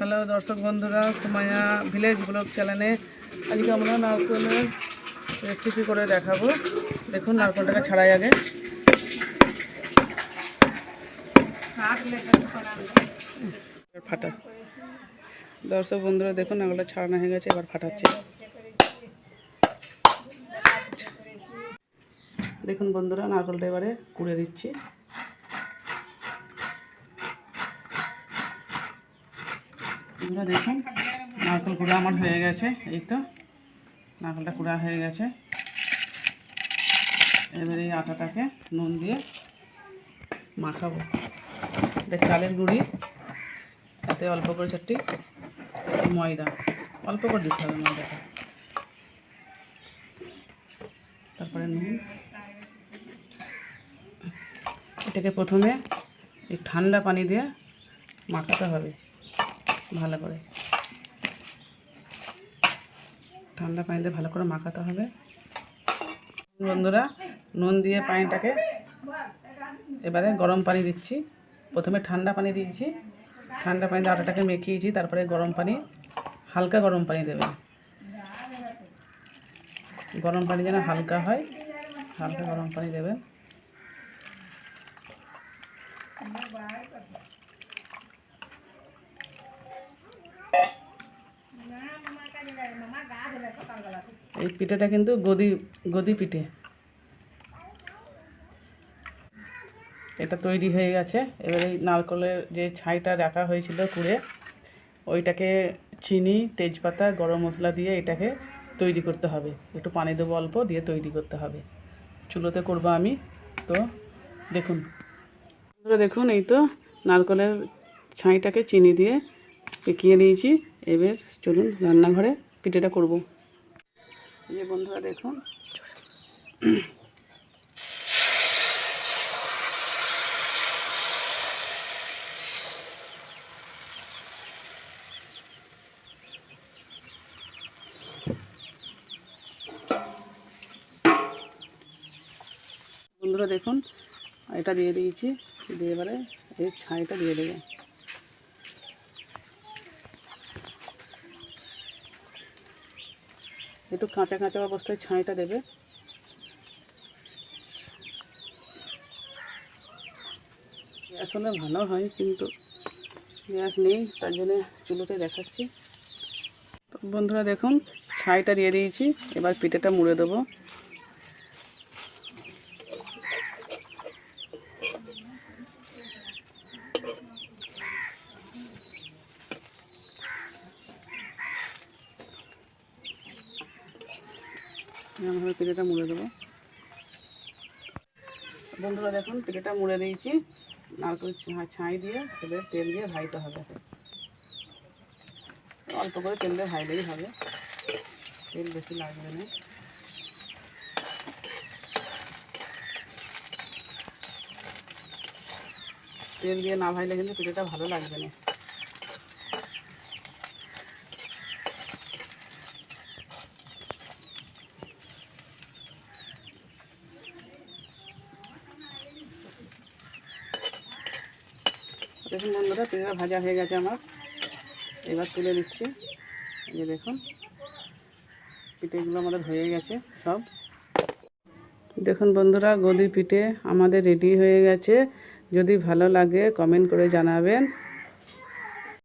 Hello দর্শক বন্ধুরা Sumaiya village blog চ্যানেলে আজকে আমরা নারকেলের রেসিপি করে দেখাবো। দেখুন নারকেলটাকে ছাড়াই আগে। ফাটা। দর্শক বন্ধুরা, দেখুন এগুলো ছাড়ানো হয়ে গেছে, এবার ফাটাচ্ছে। দেখুন বন্ধুরা, নারকেলটা এবারে কুড়ে দিচ্ছি। বন্ধুরা দেখুন, নারকেল কুড়া আমার হয়ে গেছে, এই তো। নারকেলটা কুড়া হয়ে গেছে। এবারে এই আটাটাকে নুন দিয়ে মাখাবো। এটা চালের গুঁড়ি, তাতে অল্প করে চারটি ময়দা, অল্প করে দিতে হবে ময়দাটা। তারপরে নুন। এটাকে প্রথমে এই ঠান্ডা পানি দিয়ে মাখাতে হবে। ভালো করে। ঠান্ডা পানিতে ভালো করে মাখাতে হবে। বন্ধুরা, নুন দিয়ে পানিটাকে এবারে গরম পানি দিচ্ছি। প্রথমে ঠান্ডা পানি দিয়েছি। ঠান্ডা পানি দিয়ে আটাটাকে মেখিয়েছি, তারপরে গরম পানি, হালকা গরম পানি দেবে গরম পানি যেন হালকা হয়, হালকা গরম পানি দেবেন। এই পিঠেটা কিন্তু গদি গদি পিঠে। এটা তৈরি হয়ে গেছে। এবার এই নারকলের যে ছাইটা রাখা হয়েছিল কুড়ে, ওইটাকে চিনি, তেজপাতা, গরম মশলা দিয়ে এটাকে তৈরি করতে হবে। একটু পানি দেবো অল্প দিয়ে তৈরি করতে হবে। চুলোতে করব আমি। তো দেখুন। দেখুন, এই তো নারকলের ছাইটাকে চিনি দিয়ে পেকিয়ে নিয়েছি। এবার চলুন রান্নাঘরে পিঠেটা করব। যে বন্ধুরা দেখুন। বন্ধুরা দেখুন, এটা দিয়ে দিয়েছি। দিয়ে এবারে এই ছাইটা দিয়ে দেবো। একটু কাঁচা কাঁচা অবস্থায় ছাঁইটা দেবে। গ্যাস হলে ভালো হয়, কিন্তু গ্যাস নেই, তার জন্য চুলোতে দেখাচ্ছি। বন্ধুরা দেখুন, ছাইটা দিয়ে দিয়েছি, এবার পিঠেটা মুড়ে দেবো। এরকমভাবে পিঠেটা মুড়ে দেবো। বন্ধুরা দেখুন, পিঠেটা মুড়ে দিয়েছি। নারকেল ছাই দিয়ে, এবার তেল দিয়ে ভাইতে হবে। অল্প করে তেল দিয়ে ভাইলেই হবে। তেল বেশি লাগবে না। তেল দিয়ে না ভাইলে কিন্তু পিঠেটা ভালো লাগবে না। দেখুন বন্ধুরা পিঠেটা ভাজা হয়ে গেছে আমার। এবার তুলে দিচ্ছি এই দেখুন, পিঠেগুলো আমাদের হয়ে গেছে সব। দেখুন বন্ধুরা গদি পিঠে আমাদের রেডি হয়ে গেছে। যদি ভালো লাগে কমেন্ট করে জানাবেন।